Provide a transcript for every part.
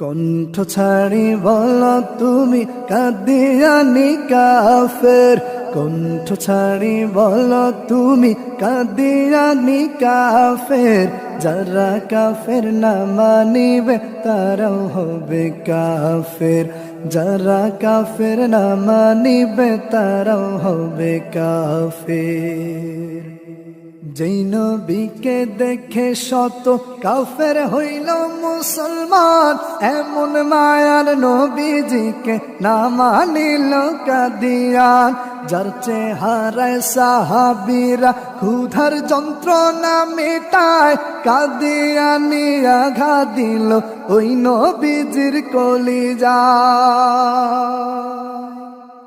কণ্ঠ ছাড়ি বল তুমি কাদিয়ানি কাফের। কণ্ঠ ছাড়ি বল তুমি কাদিয়ানি কাফের। যারা কাফের না মানিবে, তারাও হবে কাফের। যারা কাফের না মানিবে, তারাও হবে কাফের। যেই নবীকে দেখে শত কাফের হইল মুসলমান, এমন মায়ার নবীজিকে না মানিল কাদিয়ান। যার চেহারায় সাহাবিরা ক্ষুধার যন্ত্রণা মেটায়, কাদিয়ানি আঘা দিল ওই নবীজির কলিজা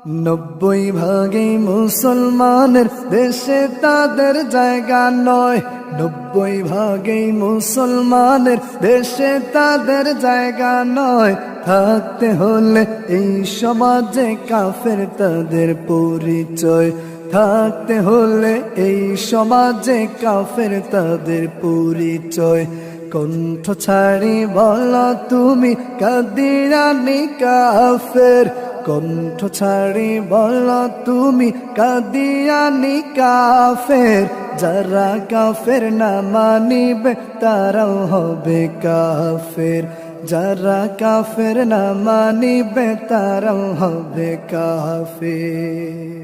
নব্বই ভাগে মুসলমানের দেশে তাদের জায়গা নয়। নব্বই ভাগে মুসলমানের দেশে তাদের জায়গা নয়। থাকতে হলে এই সমাজে কাফের তাদের পরিচয়। থাকতে হলে এই সমাজে কাফের তাদের পরিচয়। কণ্ঠ ছাড়ি বল তুমি, কাদিরানি কাফের। কণ্ঠ ছাড়ি বল তুমি কাদিয়ানি কাফের, যারা কাফের না মানিবে তারাও হবে কাফের, যারা কাফের না মানিবে তারাও হবে কাফের।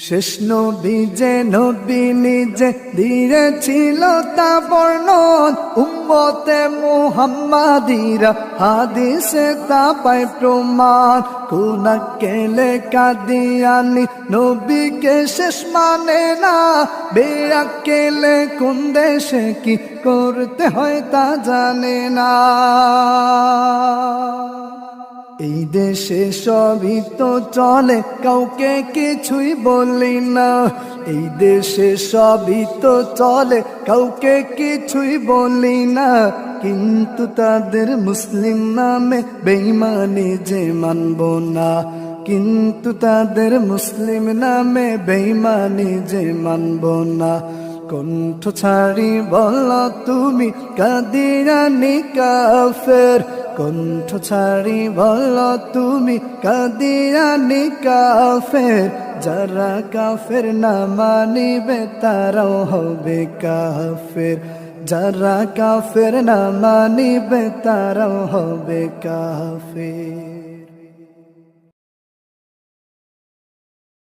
শেষ নবী যে নবী নিজে দিয়েছিল তা বর্ণন উম্মতে মুহাম্মাদিরা, হাদিসে তা পায় প্রমাণ। কোন কেলে কাদিয়ানি নবীকে শেষ মানে না। বেয়া কেলে কোন দেশে কি করতে হয় তা জানে না। এই দেশে সবই তো চলে, কাউকে কিছুই বলি না। এই দেশে সবই তো চলে, কাউকে কিছুই বলি না। কিন্তু তাদের মুসলিম নামে বেইমানি যে মানব না। কিন্তু তাদের মুসলিম নামে বেইমানি যে মানব না। কণ্ঠ ছাড়ি, বল তুমি কাদিরানি কাফের। কণ্ঠ ছাড়ি, বল তুমি কাদিরানি কাফের। যারা কাফের না মানিবে, তারাও হবে কাফের। যারা কাফের না মানিবে, তারাও হবে কাফের।